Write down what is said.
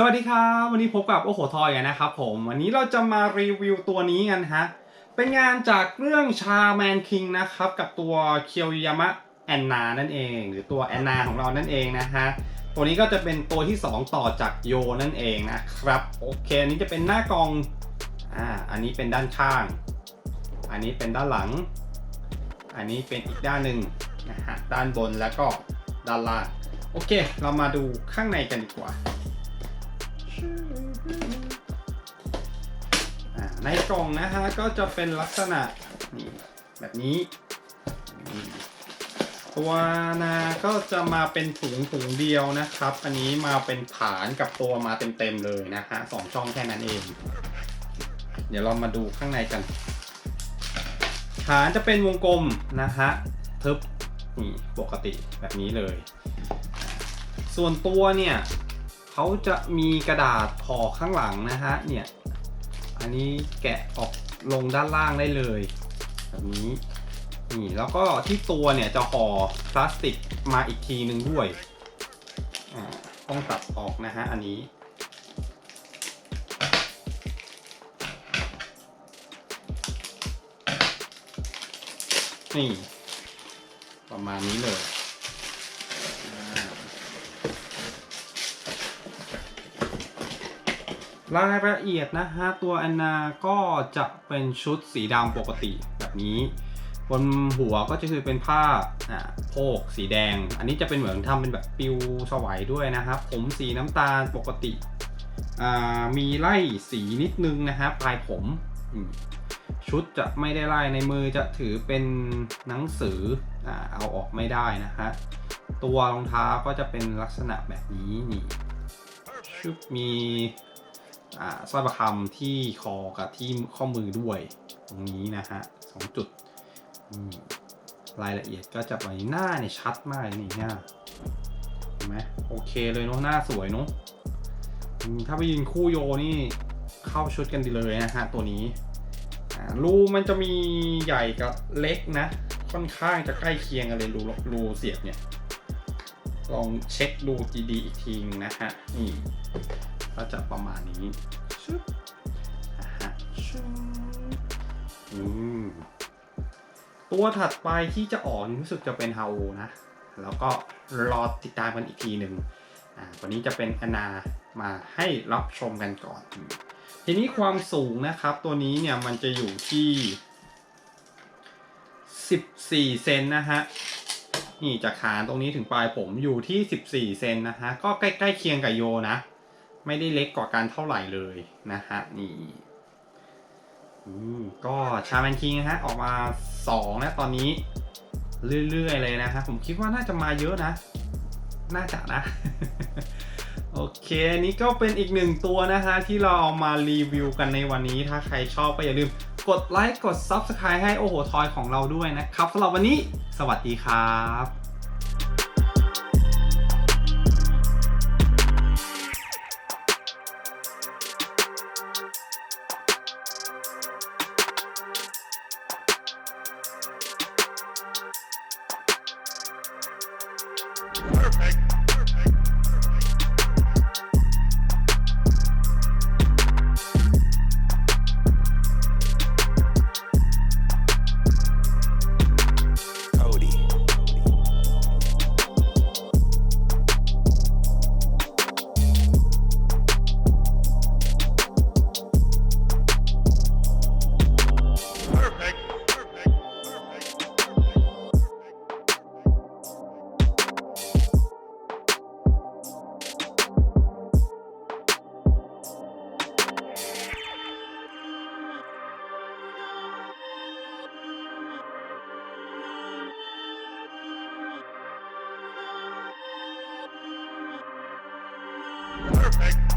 สวัสดีครับวันนี้พบกับโอโหทอยนนะครับผมวันนี้เราจะมารีวิวตัวนี้กันฮะเป็นงานจากเรื่องชาแมนคิงนะครับกับตัวเคียวยามะแอนนานั่นเอง หรือตัวแอนนาของเรานั่นเองนะฮะตัวนี้ก็จะเป็นตัวที่ 2 ต่อจากโยนั่นเองนะครับโอเคอันนี้จะเป็นหน้ากองอ่าอันนี้เป็นด้านข้าง อันนี้เป็นด้านหลัง อันนี้เป็นอีกด้านหนึ่งนะฮะด้านบนแล้วก็ด้านล่างโอเค เรามาดูข้างในกันดีกว่า ในกล่องนะฮะก็จะเป็นลักษณะนี่แบบนี้ ตัวนาก็จะมาเป็นถุงถุงเดียวนะครับ อันนี้มาเป็นฐานกับตัวมาเต็มๆเลยนะฮะสองช่องแค่นั้นเอง เดี๋ยวเรามาดูข้างในกัน ฐานจะเป็นวงกลมนะฮะทึบนี่ปกติแบบนี้เลย ส่วนตัวเนี่ยเขาจะมีกระดาษห่อข้างหลังนะฮะเนี่ย อันนี้แกะออกลงด้านล่างได้เลย แบบนี้นี่แล้วก็ที่ตัวเนี่ยจะห่อพลาสติกมาอีกทีหนึ่งด้วยต้องตัดออกนะฮะอันนี้ นี่ ประมาณนี้เลยอ่า รายละเอียดนะฮะตัวแอนนาก็จะเป็นชุดสีดำปกติแบบนี้บนหัวก็จะคือเป็นผ้าอ่าโพกสีแดง อันนี้จะเป็นเหมือนทำเป็นแบบปิวสวัยด้วยนะครับ ผมสีน้ำตาลปกติอ่ามีไล่สีนิดนึงนะฮะปลายผม ชุดจะไม่ได้ไล่ในมือจะถือเป็นหนังสืออ่าเอาออกไม่ได้นะฮะตัวรองเท้าก็จะเป็นลักษณะแบบนี้นี่ชุดมี สร้อยประคำที่คอกับที่ข้อมือด้วย ตรงนี้นะฮะสองจุดรายละเอียดก็จะไปหน้าเนี่ยชัดมากเลยนี่หน้าเห็นไหมโอเคเลยเนาะหน้าสวยเนาะถ้าไปยืนคู่โยนี่เข้าชุดกันดีเลยนะฮะตัวนี้รูมันจะมีใหญ่กับเล็กนะ ค่อนข้างจะใกล้เคียงกันเลยรูรูเสียบเนี่ย ลองเช็คดูดีๆอีกทีนึงนะฮะนี่ ก็จะประมาณนี้ชึบอ่าฮะชึบอืมตัวถัดไปที่จะออกรู้สึกจะเป็นฮาโอนะ แล้วก็รอติดตามกันอีกทีหนึ่งอ่าวันนี้จะเป็นอนามาให้รับชมกันก่อน ทีนี้ความสูงนะครับ ตัวนี้เนี่ยมันจะอยู่ที่ 14 เซนนะฮะ นี่จากฐานตรงนี้ถึงปลายผมอยู่ที่ 14 เซนนะฮะ ก็ใกล้ๆเคียงกับโยนะ ไม่ได้เล็กกว่ากันเท่าไหร่เลยนะฮะนี่ก็ชาแมนคิงนะฮะออกมา2นะตอนนี้เรื่อยๆเลยนะฮะผมคิดว่าน่าจะมาเยอะนะ น่าจะนะ โอเคนนี้ก็เป็นอีกหนึ่งตัวนะฮะที่เราเอามารีวิวกันในวันนี้ ถ้าใครชอบก็อย่าลืมกดไลค์กด Subscribe ให้โอโหทอยของเราด้วยนะครับสำหรับวันนี้ สวัสดีครับ perfect. Back